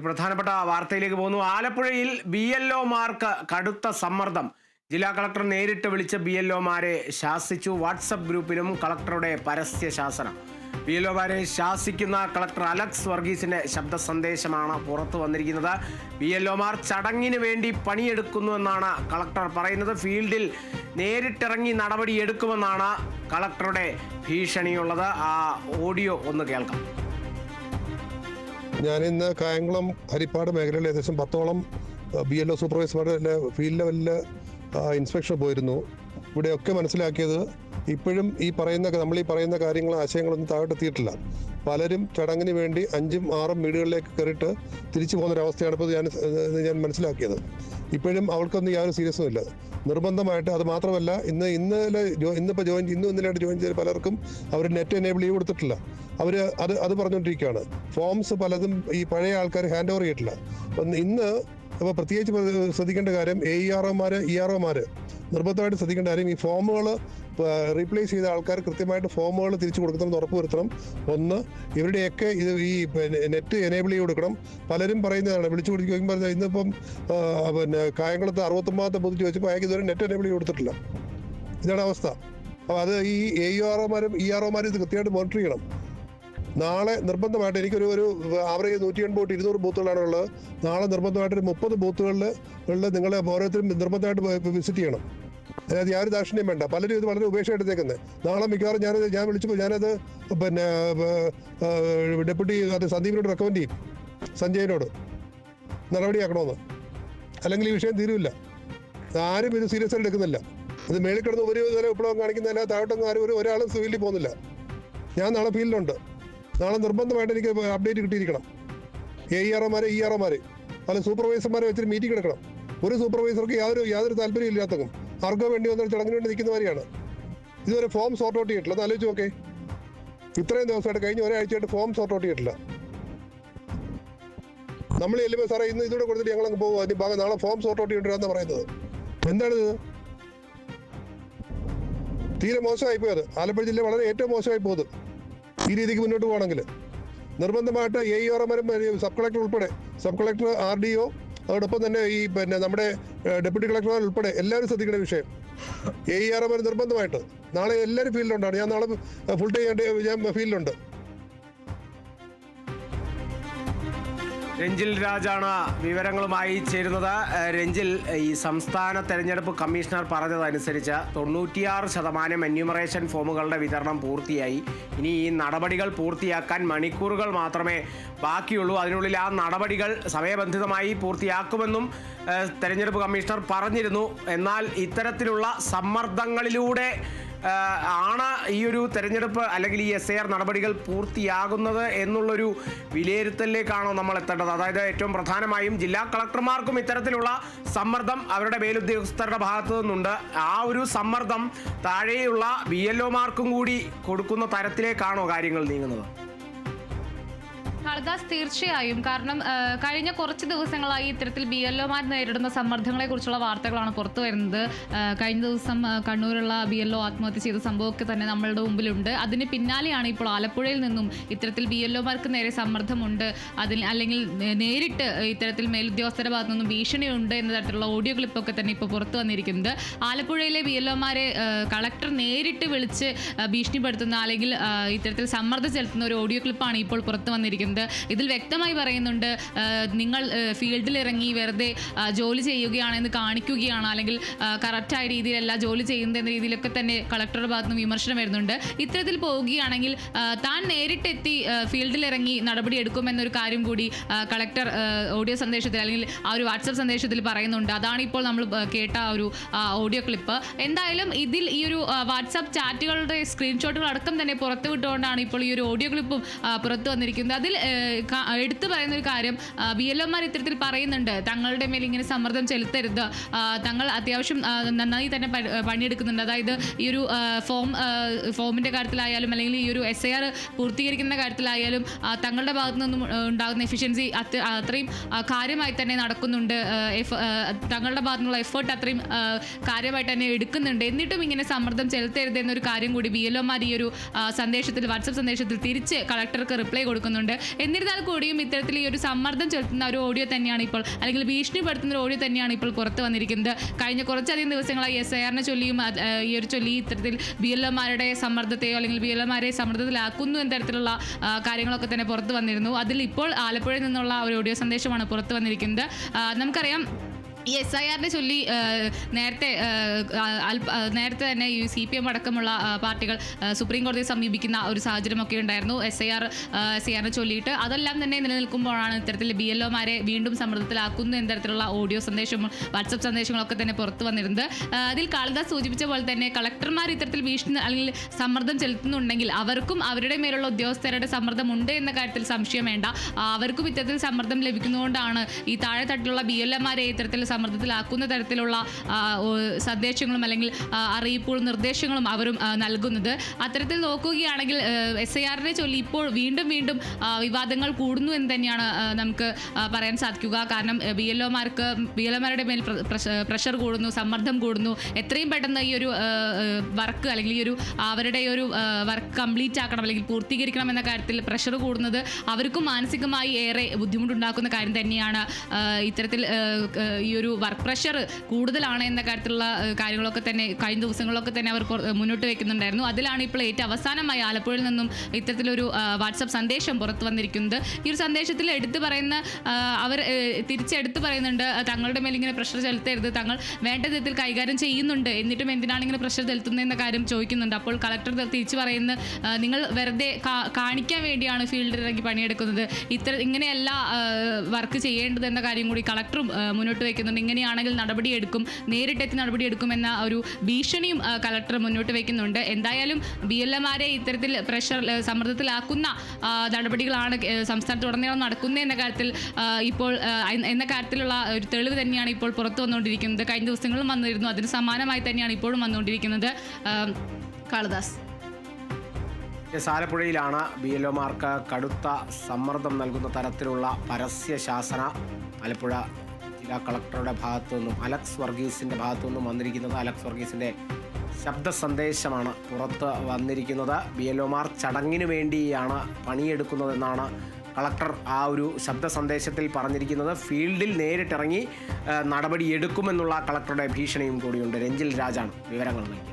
പ്രധാനപ്പെട്ട വാർത്തയിലേക്ക് പോകുന്നു. ആലപ്പുഴയിൽ ബി എൽ ഒമാർക്ക് കടുത്ത സമ്മർദ്ദം. ജില്ലാ കളക്ടർ നേരിട്ട് വിളിച്ച് ബി എൽ ഒമാരെ ശാസിച്ചു. വാട്സപ്പ് ഗ്രൂപ്പിലും കളക്ടറുടെ പരസ്യ ശാസനം. ബി എൽ ഒമാരെ ശാസിക്കുന്ന കളക്ടർ അലക്സ് വർഗീസിന്റെ ശബ്ദ സന്ദേശമാണ് പുറത്തു വന്നിരിക്കുന്നത്. ബി എൽ ഒമാർ ചടങ്ങിന് വേണ്ടി പണിയെടുക്കുന്നുവെന്നാണ് കളക്ടർ പറയുന്നത്. ഫീൽഡിൽ നേരിട്ടിറങ്ങി നടപടിയെടുക്കുമെന്നാണ് കളക്ടറുടെ ഭീഷണിയുള്ളത്. ആ ഓഡിയോ ഒന്ന് കേൾക്കാം. ഞാൻ ഇന്ന് കായംകുളം ഹരിപ്പാട് മേഖലയിൽ ഏകദേശം പത്തോളം ബി എൽ ഒ സൂപ്പർവൈസർമാരുടെ ഫീൽഡ് ലെവലിൽ ഇൻസ്പെക്ഷൻ പോയിരുന്നു. ഇവിടെയൊക്കെ മനസ്സിലാക്കിയത് ഇപ്പോഴും ഈ പറയുന്ന നമ്മൾ ഈ പറയുന്ന കാര്യങ്ങൾ ആശയങ്ങളൊന്നും താഴെത്തിയിട്ടില്ല പലരും ചടങ്ങിന് വേണ്ടി അഞ്ചും ആറും വീടുകളിലേക്ക് കയറിയിട്ട് തിരിച്ചു പോകുന്നൊരവസ്ഥയാണ് ഇപ്പോൾ ഞാൻ ഞാൻ മനസ്സിലാക്കിയത്. ഇപ്പോഴും അവൾക്കൊന്നും യാതൊരു സീരിയസും ഇല്ല. നിർബന്ധമായിട്ട് അത് മാത്രമല്ല ഇന്ന് ഇന്നലെ ഇന്നിപ്പോൾ ജോയിൻ ഇന്നും ഇന്നലെയായിട്ട് ജോയിൻ ചെയ്ത പലർക്കും അവർ നെറ്റ് എനേബിൾ ചെയ്ത് കൊടുത്തിട്ടില്ല. അവർ അത് അത് പറഞ്ഞുകൊണ്ടിരിക്കുകയാണ്. ഫോംസ് പലതും ഈ പഴയ ആൾക്കാർ ഹാൻഡ് ഓവർ ചെയ്തിട്ടില്ല. ഇന്ന് അപ്പോൾ പ്രത്യേകിച്ച് പ്ര- ശ്രദ്ധിക്കേണ്ട കാര്യം എ ഇ ആർ ഒമാർ ഇ ആർ ഒമാർ നിർബന്ധമായിട്ട് ശ്രദ്ധിക്കേണ്ട കാര്യം ഈ ഫോമുകൾ റീപ്ലേസ് ചെയ്ത ആൾക്കാർ കൃത്യമായിട്ട് ഫോമുകൾ തിരിച്ചു കൊടുക്കണം ഉറപ്പ് വരുത്തണം. ഒന്ന് ഇവരുടെയൊക്കെ ഇത് ഈ നെറ്റ് എനേബിൾ ചെയ്ത് കൊടുക്കണം. പലരും പറയുന്നതാണ് വിളിച്ചു കൊടുക്കുമ്പോൾ ഇന്നിപ്പം പിന്നെ കായംകുളത്ത് അറുപത്തൊമ്പതാമത്തെ ബൂത്ത് ചോദിച്ചപ്പോൾ അയാൾക്ക് ഇതുവരെ നെറ്റ് എനേബിൾ ചെയ്ത് കൊടുത്തിട്ടില്ല. ഇതാണ് അവസ്ഥ. അപ്പോൾ അത് ഈ എ ഇ ആർ ഒമാരും ഇ ആർ ഒമാരും ഇത് കൃത്യമായിട്ട് മോണിറ്റർ ചെയ്യണം. നാളെ നിർബന്ധമായിട്ട് എനിക്കൊരു ഒരു ആവറേജ് നൂറ്റി എൺപത് ഇരുന്നൂറ് ബൂത്തുകളാണ് ഉള്ളത്. നാളെ നിർബന്ധമായിട്ട് ഒരു മുപ്പത് ബൂത്തുകളിൽ നിങ്ങൾ ഓരോരുത്തരും നിർബന്ധമായിട്ട് വിസിറ്റ് ചെയ്യണം. അതിനകത്ത് യാതൊരു ദാക്ഷിണ്യം വേണ്ട. പലരും ഇത് വളരെ ഉപേക്ഷ എടുത്തേക്കുന്നത് നാളെ മിക്കവാറും ഞാനത് ഞാൻ വിളിച്ചപ്പോൾ ഞാനത് പിന്നെ ഡെപ്യൂട്ടി അത് സന്ദീപിനോട് റെക്കമെൻഡ് ചെയ്യും. സഞ്ജയനോട്. നടപടിയാക്കണമെന്ന് അല്ലെങ്കിൽ ഈ വിഷയം തീരുമില്ല ആരും ഇത് സീരിയസ് ആയിട്ട് എടുക്കുന്നില്ല. അത് മേളിൽ കിടന്ന് ഒരു തരം വിപ്ലവം കാണിക്കുന്നതല്ല താഴോട്ടൊന്നും ആരും ഒരു ഒരാളും ഫീൽഡിൽ പോകുന്നില്ല. ഞാൻ നാളെ ഫീൽഡിലുണ്ട്. നാളെ നിർബന്ധമായിട്ട് എനിക്ക് അപ്ഡേറ്റ് കിട്ടിയിരിക്കണം. എ ഇ ആർഒമാരെ ഇ ആർഒമാരെ പല സൂപ്പർവൈസർമാരെ വെച്ചിട്ട് മീറ്റിംഗ് എടുക്കണം. ഒരു സൂപ്പർവൈസർക്ക് യാതൊരു യാതൊരു താല്പര്യം ഇല്ലാത്തതും. ആർക്കോ വേണ്ടി വന്നൊരു ചടങ്ങിന് വേണ്ടി നിൽക്കുന്നവരെയാണ് ഇതുവരെ ഫോം സോർട്ട് ഔട്ട് ചെയ്തിട്ടില്ല. അത് ആലോചിച്ച് നോക്കേ. ഇത്രയും ദിവസമായിട്ട് കഴിഞ്ഞ ഒരാഴ്ചയായിട്ട് ഫോം സോർട്ട് ഔട്ട് ചെയ്തിട്ടില്ല. നമ്മൾ ചെല്ലുമ്പോൾ സാറേ ഇന്ന് ഇതൂടെ കൊടുത്തിട്ട് ഞങ്ങൾ അങ്ങ് പോകും അതിന് ഭാഗം നാളെ ഫോം സോർട്ട് ഔട്ട് ചെയ്തിട്ടാന്ന് പറയുന്നത്. എന്താണിത് തീരെ മോശമായി പോയത് ആലപ്പുഴ ജില്ല വളരെ ഏറ്റവും മോശമായി പോകുന്നത്. ഈ രീതിക്ക് മുന്നോട്ട് പോകണമെങ്കിൽ നിർബന്ധമായിട്ട് എ ഇ ഓർമാരും സബ് കളക്ടർ ഉൾപ്പെടെ sub collector R D O അതോടൊപ്പം തന്നെ ഈ പിന്നെ നമ്മുടെ ഡെപ്യൂട്ടി കളക്ടർമാർ ഉൾപ്പെടെ എല്ലാവരും ശ്രദ്ധിക്കേണ്ട വിഷയം. എ ഇ ആർ നിർബന്ധമായിട്ട് നാളെ എല്ലാവരും ഫീൽഡിലുണ്ടാണ്. ഞാൻ നാളെ ഫുൾ ടൈം ഞാൻ ഫീൽഡിലുണ്ട്. രഞ്ജിൽ രാജാണ് വിവരങ്ങളുമായി ചേരുന്നത്. രഞ്ജിൽ ഈ സംസ്ഥാന തെരഞ്ഞെടുപ്പ് കമ്മീഷണർ പറഞ്ഞതനുസരിച്ച് തൊണ്ണൂറ്റിയാറ് ശതമാനം എന്യൂമറേഷൻ ഫോമുകളുടെ വിതരണം പൂർത്തിയായി. ഇനി ഈ നടപടികൾ പൂർത്തിയാക്കാൻ മണിക്കൂറുകൾ മാത്രമേ ബാക്കിയുള്ളൂ. അതിനുള്ളിൽ ആ നടപടികൾ സമയബന്ധിതമായി പൂർത്തിയാക്കുമെന്നും തെരഞ്ഞെടുപ്പ് കമ്മീഷണർ പറഞ്ഞിരുന്നു. എന്നാൽ ഇത്തരത്തിലുള്ള സമ്മർദ്ദങ്ങളിലൂടെ ആണ് ഈ ഒരു തെരഞ്ഞെടുപ്പ് അല്ലെങ്കിൽ ഈ എസ് നടപടികൾ പൂർത്തിയാകുന്നത് എന്നുള്ളൊരു വിലയിരുത്തലിലേക്കാണോ നമ്മൾ എത്തേണ്ടത്? അതായത് ഏറ്റവും പ്രധാനമായും ജില്ലാ കളക്ടർമാർക്കും ഇത്തരത്തിലുള്ള സമ്മർദ്ദം അവരുടെ മേലുദ്യോഗസ്ഥരുടെ ഭാഗത്തു നിന്നുണ്ട്. ആ ഒരു സമ്മർദ്ദം താഴെയുള്ള ബി എൽ ഒമാർക്കും കൂടി കൊടുക്കുന്ന തരത്തിലേക്കാണോ കാര്യങ്ങൾ നീങ്ങുന്നത്? കാളിദാസ് തീർച്ചയായും. കാരണം കഴിഞ്ഞ കുറച്ച് ദിവസങ്ങളായി ഇത്തരത്തിൽ ബി എൽ ഒമാർ നേരിടുന്ന സമ്മർദ്ദങ്ങളെ കുറിച്ചുള്ള വാർത്തകളാണ് പുറത്തു വരുന്നത്. കഴിഞ്ഞ ദിവസം കണ്ണൂരുള്ള ബി എൽ ഒ ആത്മഹത്യ ചെയ്ത സംഭവമൊക്കെ തന്നെ നമ്മളുടെ മുമ്പിലുണ്ട്. അതിന് പിന്നാലെയാണ് ഇപ്പോൾ ആലപ്പുഴയിൽ നിന്നും ഇത്തരത്തിൽ ബി എൽ ഒമാർക്ക് നേരെ സമ്മർദ്ദമുണ്ട്. അതിൽ അല്ലെങ്കിൽ നേരിട്ട് ഇത്തരത്തിൽ മേലുദ്യോഗസ്ഥരുടെ ഭാഗത്തു നിന്നും ഭീഷണിയുണ്ട് എന്ന തരത്തിലുള്ള ഓഡിയോ ക്ലിപ്പൊക്കെ തന്നെ ഇപ്പോൾ പുറത്തു വന്നിരിക്കുന്നത് ആലപ്പുഴയിലെ ബി എൽ ഒമാരെ കളക്ടർ നേരിട്ട് വിളിച്ച് ഭീഷണിപ്പെടുത്തുന്ന അല്ലെങ്കിൽ ഇത്തരത്തിൽ സമ്മർദ്ദം ചെലുത്തുന്ന ഒരു ഓഡിയോ ക്ലിപ്പാണ് ഇപ്പോൾ പുറത്തു വന്നിരിക്കുന്നത്. ഇതിൽ വ്യക്തമായി പറയുന്നുണ്ട് നിങ്ങൾ ഫീൽഡിൽ ഇറങ്ങി വെറുതെ ജോലി ചെയ്യുകയാണെന്ന് കാണിക്കുകയാണ്. അല്ലെങ്കിൽ കറക്റ്റായ രീതിയിലല്ല ജോലി ചെയ്യുന്നത് എന്ന രീതിയിലൊക്കെ തന്നെ കളക്ടറുടെ ഭാഗത്ത് നിന്ന് വിമർശനം വരുന്നുണ്ട്. ഇത്തരത്തിൽ പോവുകയാണെങ്കിൽ താൻ നേരിട്ടെത്തി ഫീൽഡിൽ ഇറങ്ങി നടപടി എടുക്കുമെന്നൊരു കാര്യം കൂടി കളക്ടർ ഓഡിയോ സന്ദേശത്തിൽ അല്ലെങ്കിൽ ആ ഒരു വാട്സപ്പ് സന്ദേശത്തിൽ പറയുന്നുണ്ട്. അതാണ് ഇപ്പോൾ നമ്മൾ കേട്ട ഒരു ഓഡിയോ ക്ലിപ്പ് എന്തായാലും ഇതിൽ ഈ ഒരു വാട്സപ്പ് ചാറ്റുകളുടെ സ്ക്രീൻഷോട്ടുകൾ അടക്കം തന്നെ പുറത്തു വിട്ടുകൊണ്ടാണ് ഇപ്പോൾ ഈ ഒരു ഓഡിയോ ക്ലിപ്പും പുറത്തു വന്നിരിക്കുന്നത്. അതിൽ എടുത്തു പറയുന്ന ഒരു കാര്യം ബി എൽ ഒമാർ ഇത്തരത്തിൽ പറയുന്നുണ്ട്. തങ്ങളുടെ മേൽ ഇങ്ങനെ സമ്മർദ്ദം ചെലുത്തരുത്. തങ്ങൾ അത്യാവശ്യം നന്നായി തന്നെ പണിയെടുക്കുന്നുണ്ട്. അതായത് ഈ ഒരു ഫോം ഫോമിന്റെ കാര്യത്തിലായാലും അല്ലെങ്കിൽ ഈ ഒരു എസ് ഐ ആർ പൂർത്തീകരിക്കുന്ന കാര്യത്തിലായാലും തങ്ങളുടെ ഭാഗത്തു നിന്നും ഉണ്ടാകുന്ന എഫിഷ്യൻസി അത്രയും കാര്യമായി തന്നെ നടക്കുന്നുണ്ട്. തങ്ങളുടെ ഭാഗത്തു നിന്നുള്ള എഫേർട്ട് അത്രയും കാര്യമായിട്ട് തന്നെ എടുക്കുന്നുണ്ട്. എന്നിട്ടും ഇങ്ങനെ സമ്മർദ്ദം ചെലുത്തരുത് എന്നൊരു കാര്യം കൂടി ബി എൽ ഒമാർ ഈ ഒരു സന്ദേശത്തിൽ വാട്സപ്പ് സന്ദേശത്തിൽ തിരിച്ച് കളക്ടർക്ക് റിപ്ലൈ കൊടുക്കുന്നുണ്ട്. എന്നിരുന്നാൽ കൂടിയും ഇത്തരത്തിൽ ഈ ഒരു സമ്മർദ്ദം ചെലുത്തുന്ന ഒരു ഓഡിയോ തന്നെയാണ് ഇപ്പോൾ അല്ലെങ്കിൽ ഭീഷണിപ്പെടുത്തുന്ന ഒരു ഓഡിയോ തന്നെയാണ് ഇപ്പോൾ പുറത്ത് വന്നിരിക്കുന്നത്. കഴിഞ്ഞ കുറച്ചധികം ദിവസങ്ങളായി എസ് ഐ ആറിനെ ചൊല്ലിയും ഈ ഒരു ചൊല്ലി ഇത്തരത്തിൽ ബി എൽ എമാരുടെ സമ്മർദ്ദത്തെയോ അല്ലെങ്കിൽ ബി എൽ എമാരെ സമ്മർദ്ദത്തിലാക്കുന്നു എന്ന തരത്തിലുള്ള കാര്യങ്ങളൊക്കെ തന്നെ പുറത്ത് വന്നിരുന്നു. അതിൽ ഇപ്പോൾ ആലപ്പുഴയിൽ നിന്നുള്ള ഒരു ഓഡിയോ സന്ദേശമാണ് പുറത്ത് വന്നിരിക്കുന്നത്. നമുക്കറിയാം എസ് ഐ ആറിനെ ചൊല്ലി നേരത്തെ നേരത്തെ തന്നെ ഈ സി പി എം അടക്കമുള്ള പാർട്ടികൾ സുപ്രീം കോടതിയെ സമീപിക്കുന്ന ഒരു സാഹചര്യമൊക്കെ ഉണ്ടായിരുന്നു. S I R S I ആറിനെ ചൊല്ലിയിട്ട്. അതെല്ലാം തന്നെ നിലനിൽക്കുമ്പോഴാണ് ഇത്തരത്തിൽ ബി എൽ ഒമാരെ വീണ്ടും സമ്മർദ്ദത്തിലാക്കുന്നു എന്ന തരത്തിലുള്ള ഓഡിയോ സന്ദേശവും വാട്സപ്പ് സന്ദേശങ്ങളൊക്കെ തന്നെ പുറത്തു വന്നിരുന്നത്. അതിൽ കാളിദാസ് സൂചിപ്പിച്ച പോലെ തന്നെ കളക്ടർമാർ ഇത്തരത്തിൽ ഭീഷണി അല്ലെങ്കിൽ സമ്മർദ്ദം ചെലുത്തുന്നുണ്ടെങ്കിൽ അവർക്കും അവരുടെ മേലുള്ള ഉദ്യോഗസ്ഥരുടെ സമ്മർദ്ദം ഉണ്ട് എന്ന കാര്യത്തിൽ സംശയം വേണ്ട. അവർക്കും ഇത്തരത്തിൽ സമ്മർദ്ദം ലഭിക്കുന്നതുകൊണ്ടാണ് ഈ താഴെത്തട്ടിലുള്ള ബി എൽ എമാരെ ഇത്തരത്തിൽ സമ്മർദ്ദത്തിലാക്കുന്ന തരത്തിലുള്ള സന്ദേശങ്ങളും അല്ലെങ്കിൽ അറിയിപ്പുകളും നിർദ്ദേശങ്ങളും അവരും നൽകുന്നത്. അത്തരത്തിൽ നോക്കുകയാണെങ്കിൽ എസ് ഐ ആറിനെ ചൊല്ലി ഇപ്പോൾ വീണ്ടും വീണ്ടും വിവാദങ്ങൾ കൂടുന്നു എന്ന് തന്നെയാണ് നമുക്ക് പറയാൻ സാധിക്കുക. കാരണം ബി എൽ ഒമാർക്ക് ബി എൽ ഒമാരുടെ മേൽ പ്രഷർ കൂടുന്നു സമ്മർദ്ദം കൂടുന്നു. എത്രയും പെട്ടെന്ന് ഈ ഒരു വർക്ക് അല്ലെങ്കിൽ ഈ ഒരു അവരുടെ ഒരു വർക്ക് കംപ്ലീറ്റ് ആക്കണം അല്ലെങ്കിൽ പൂർത്തീകരിക്കണം എന്ന കാര്യത്തിൽ പ്രഷർ കൂടുന്നത് അവർക്കും മാനസികമായി ഏറെ ബുദ്ധിമുട്ടുണ്ടാക്കുന്ന കാര്യം തന്നെയാണ് ഇത്തരത്തിൽ ഈ ഒരു വർക്ക് പ്രഷർ കൂടുതലാണ് എന്ന കാര്യത്തിലുള്ള കാര്യങ്ങളൊക്കെ തന്നെ കഴിഞ്ഞ ദിവസങ്ങളിലൊക്കെ തന്നെ അവർ മുന്നോട്ട് വെക്കുന്നുണ്ടായിരുന്നു. അതിലാണ് ഇപ്പോൾ ഏറ്റവും അവസാനമായി ആലപ്പുഴയിൽ നിന്നും ഇത്തരത്തിലൊരു വാട്സപ്പ് സന്ദേശം പുറത്തു വന്നിരിക്കുന്നത്. ഈ ഒരു സന്ദേശത്തിൽ എടുത്തു പറയുന്ന അവർ തിരിച്ചെടുത്ത് പറയുന്നുണ്ട് തങ്ങളുടെ മേൽ ഇങ്ങനെ പ്രഷർ ചെലുത്തരുത് തങ്ങൾ വേണ്ട വിധത്തിൽ കൈകാര്യം ചെയ്യുന്നുണ്ട് എന്നിട്ടും എന്തിനാണ് ഇങ്ങനെ പ്രഷർ ചെലുത്തുന്നതെന്ന കാര്യം ചോദിക്കുന്നുണ്ട്. അപ്പോൾ കളക്ടർ തിരിച്ചു പറയുന്ന നിങ്ങൾ വെറുതെ കാണിക്കാൻ വേണ്ടിയാണ് ഫീൽഡിൽ ഇറങ്ങി പണിയെടുക്കുന്നത്. ഇത്ര ഇങ്ങനെയല്ല വർക്ക് ചെയ്യേണ്ടത് എന്ന കാര്യം കൂടി കളക്ടറും മുന്നോട്ട് വയ്ക്കുന്നുണ്ട് ഇങ്ങനെയാണെങ്കിൽ നടപടിയെടുക്കും നേരിട്ടെത്തി നടപടിയെടുക്കുമെന്ന ഒരു ഭീഷണിയും കളക്ടർ മുന്നോട്ട് വയ്ക്കുന്നുണ്ട് എന്തായാലും ബി എൽ എമാരെ ഇത്തരത്തിൽ പ്രഷർ സമ്മർദ്ദത്തിലാക്കുന്ന നടപടികളാണ് സംസ്ഥാനത്ത് സംസ്ഥാനത്തുടനീളം നടക്കുന്നത് എന്ന കാര്യത്തിൽ ഇപ്പോൾ എന്ന- കാര്യത്തിലുള്ള ഒരു തെളിവ് തന്നെയാണ് ഇപ്പോൾ പുറത്തു വന്നുകൊണ്ടിരിക്കുന്നത്. കഴിഞ്ഞ ദിവസങ്ങളും വന്നിരുന്നു. അതിന് സമാനമായി തന്നെയാണ് ഇപ്പോഴും വന്നുകൊണ്ടിരിക്കുന്നത്. കാളിദാസ്. സാലപ്പുഴയിലാണ് ബി എൽ ഒമാർക്ക് കടുത്ത സമ്മർദ്ദം നൽകുന്ന തരത്തിലുള്ള പരസ്യ ശാസന ആലപ്പുഴ ജില്ലാ കളക്ടറുടെ ഭാഗത്തു നിന്നും അലക്സ് വർഗീസിന്റെ ഭാഗത്തു നിന്നും വന്നിരിക്കുന്നത് അലക്സ് വർഗീസിന്റെ ശബ്ദ സന്ദേശമാണ് പുറത്ത് വന്നിരിക്കുന്നത്. ബി ചടങ്ങിന് വേണ്ടിയാണ് പണിയെടുക്കുന്നതെന്നാണ് കളക്ടർ ആ ഒരു ശബ്ദ സന്ദേശത്തിൽ പറഞ്ഞിരിക്കുന്നത്. ഫീൽഡിൽ നേരിട്ടിറങ്ങി നടപടിയെടുക്കുമെന്നുള്ള കളക്ടറുടെ ഭീഷണിയും കൂടിയുണ്ട്. രഞ്ജിൽ രാജാണ് വിവരങ്ങൾ നൽകിയത്.